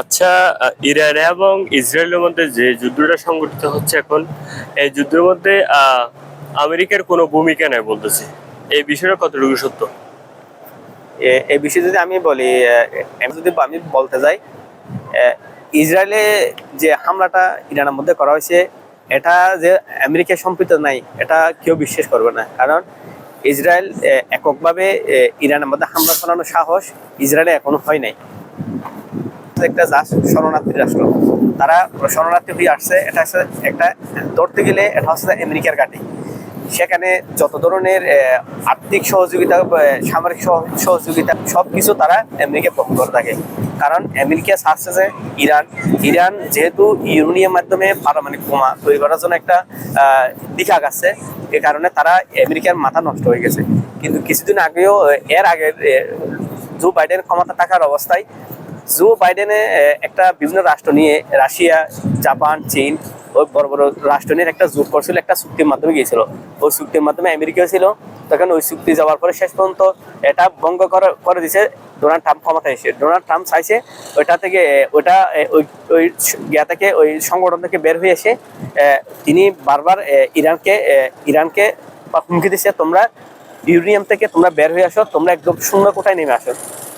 আচ্ছা ইরান এবং ইসরায়েলের মধ্যে যে যুদ্ধটা সংগঠিত হচ্ছে এখন, এই যুদ্ধের মধ্যে আমেরিকার কোনো ভূমিকা নেই বলতেছে। এই বিষয়টা কতটুকু সত্য? এই বিষয়ে যদি আমি বলি যদি আমি বলতে যাই ইসরায়েলে যে হামলাটা ইরানের মধ্যে করা হয়েছে, এটা যে আমেরিকা সম্পৃক্ত নাই, এটা কেউ বিশ্বাস করবে না। কারণ ইসরায়েল এককভাবে ইরানের মধ্যে হামলা চালানোর সাহস ইসরায়েলে এখনও হয় নাই। একটা শরণার্থী রাষ্ট্র। তারা শরণার্থী হয়ে আসছে। এটা হচ্ছে একটা ধরতে গেলে এটা হচ্ছে আমেরিকার ঘাঁটি। সেখানে যত ধরনের আর্থিক সহযোগিতা সামরিক সহযোগিতা সব কিছু তারা আমেরিকা বহন করে থাকে। কারণ আমেরিকা চাচ্ছে যে ইরান ইরান যেহেতু ইউরেনিয়াম মাধ্যমে পারমাণবিক বোমা তৈরি করার জন্য একটা দিক আগাচ্ছে। এ কারণে তারা আমেরিকার মাথা নষ্ট হয়ে গেছে। কিন্তু কিছুদিন আগেও, এর আগে জো বাইডেন ক্ষমতা থাকার অবস্থায় জো বাইডেনে একটা বিভিন্ন রাষ্ট্র নিয়ে, রাশিয়া, জাপান, চীন ওই বড় বড় রাষ্ট্র নিয়ে একটা জোট করছিল, একটা চুক্তির মাধ্যমে গিয়েছিল। ওই চুক্তির মাধ্যমে আমেরিকাও ছিল। তখন ওই চুক্তি যাওয়ার পরে শেষ পর্যন্ত এটা ভঙ্গ করে দিছে ডোনাল্ড ট্রাম্প ক্ষমতা এসে। ডোনাল্ড ট্রাম্প চাইছে ওইটা থেকে ওইটা ওই ওই গিয়া থেকে, ওই সংগঠন থেকে বের হয়ে এসে তিনি বারবার ইরানকে ইরানকে হুমকি দিচ্ছে তোমরা ইউরেনিয়াম থেকে তোমরা বের হয়ে আসো, তোমরা একদম শূন্য কোটায় নেমে আসো।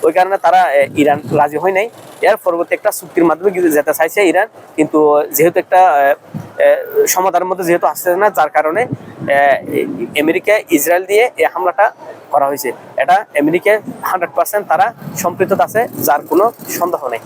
ওই কারণে তারা ইরান রাজি হয় নাই। এর পরবর্তী একটা চুক্তির মাধ্যমে কিন্তু যেতে চাইছে ইরান। কিন্তু যেহেতু একটা সমাধানের মধ্যে যেহেতু আসছে না, যার কারণে আমেরিকা, ইসরায়েল দিয়ে এই হামলাটা করা হয়েছে। এটা আমেরিকা হান্ড্রেড পার্সেন্ট তারা সম্পৃক্ত আছে, যার কোনো সন্দেহ নেই।